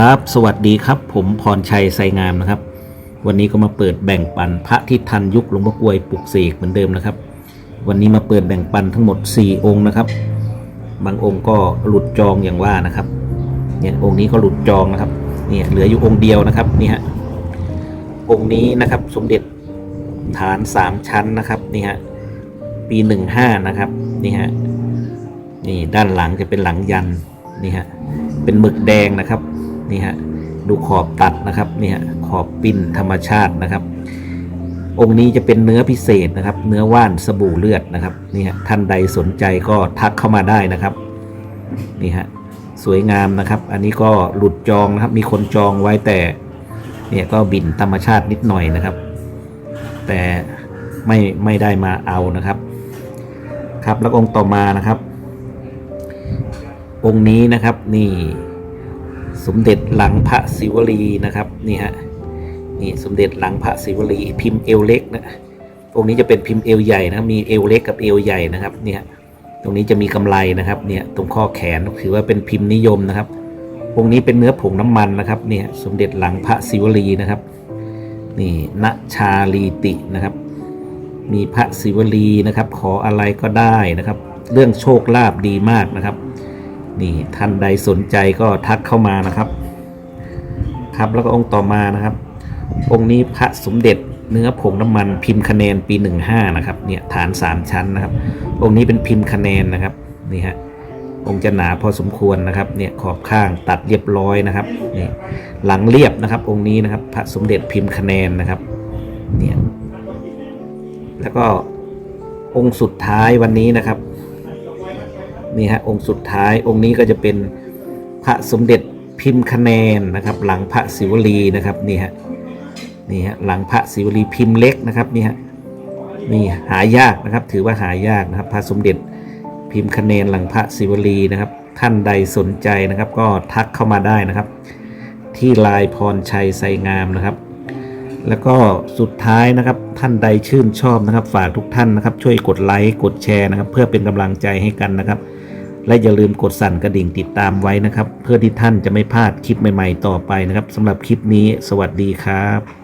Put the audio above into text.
ครับ สวัสดีครับ ผมพรชัยไซงามนะครับ วันนี้ก็มาเปิดแบ่งปันพระที่ทันยุคหลวงพ่อกวยปลุกเสกเหมือนเดิมนะครับ วันนี้มาเปิดแบ่งปันทั้งหมด 4 องค์นะครับ บางองค์ก็หลุดจองอย่างว่านะครับ เนี่ยองค์นี้ก็หลุดจองนะครับ เนี่ยเหลืออยู่องค์เดียวนะครับนี่ฮะ องค์นี้นะครับสมเด็จฐานสามชั้นนะครับนี่ฮะปีหนึ่งห้านะครับนี่ฮะ นี่ด้านหลังจะเป็นหลังยันนี่ฮะ เป็นหมึกแดงนะครับ นี่ฮะดูขอบตัดนะครับนี่ฮะขอบปิ้นธรรมชาตินะครับ องค์นี้จะเป็นเนื้อพิเศษนะครับ เนื้อว่านสบู่เลือดนะครับนี่ฮะท่านใดสนใจก็ทักเข้ามาได้นะครับนี่ฮะสวยงามนะครับ อันนี้ก็หลุดจองนะครับ มีคนจองไว้แต่เนี่ยก็บินธรรมชาตินิดหน่อยนะครับ แต่ไม่ไม่ได้มาเอานะครับ ครับแล้วองค์ต่อมานะครับ องค์นี้นะครับนี่ สมเด็จหลังพระศิวลีนะครับนี่ฮะนี่สมเด็จหลังพระศิวลีพิมพ์เอวเล็กนะองค์นี้จะเป็นพิมพ์เอวใหญ่นะครับมีเอวเล็กกับเอวใหญ่นะครับเนี่ยตรงนี้จะมีกำไรนะครับเนี่ยตรงข้อแขนถือว่าเป็นพิมพ์นิยมนะครับองค์นี้เป็นเนื้อผงน้ำมันนะครับเนี่ยสมเด็จหลังพระศิวลีนะครับนี่ณชาลีตินะครับ มีพระศิวลีนะครับ ขออะไรก็ได้นะครับ เรื่องโชคลาภดีมากนะครับ นี่ท่านใดสนใจก็ทักเข้ามานะครับ ครับแล้วก็องค์ต่อมานะครับ องค์นี้พระสมเด็จเนื้อผงน้ำมันพิมพ์คะแนนปี 15 นะครับเนี่ยฐาน 3 ชั้นนะครับ องค์นี้เป็นพิมพ์คะแนนนะครับนี่ฮะองค์จะหนาพอสมควรนะครับเนี่ยขอบข้างตัดเรียบร้อยนะครับนี่หลังเรียบนะครับ องค์นี้นะครับ พระสมเด็จพิมพ์คะแนนนะครับเนี่ยแล้วก็องค์สุดท้ายวันนี้นะครับ นี่ฮะองค์สุดท้ายองค์นี้ก็จะเป็นพระสมเด็จพิมพ์คะแนนนะครับ หลังพระศิวลีนะครับนี่ฮะนี่ฮะหลังพระศิวลีพิมพ์เล็กนะครับนี่ฮะนี่หายากนะครับ ถือว่าหายากนะครับ พระสมเด็จพิมพ์คะแนนหลังพระศิวลีนะครับ ท่านใดสนใจนะครับ ก็ทักเข้ามาได้นะครับ ที่ลายพรชัยไซงามนะครับ แล้วก็สุดท้ายนะครับท่านใดชื่นชอบนะครับ ฝากทุกท่านนะครับ ช่วยกดไลค์กดแชร์นะครับ เพื่อเป็นกำลังใจให้กันนะครับ และอย่าลืมกดสั่นกระดิ่งติดตามไว้นะครับ เพื่อที่ท่านจะไม่พลาดคลิปใหม่ ๆ ต่อไปนะครับสำหรับคลิปนี้ สวัสดีครับ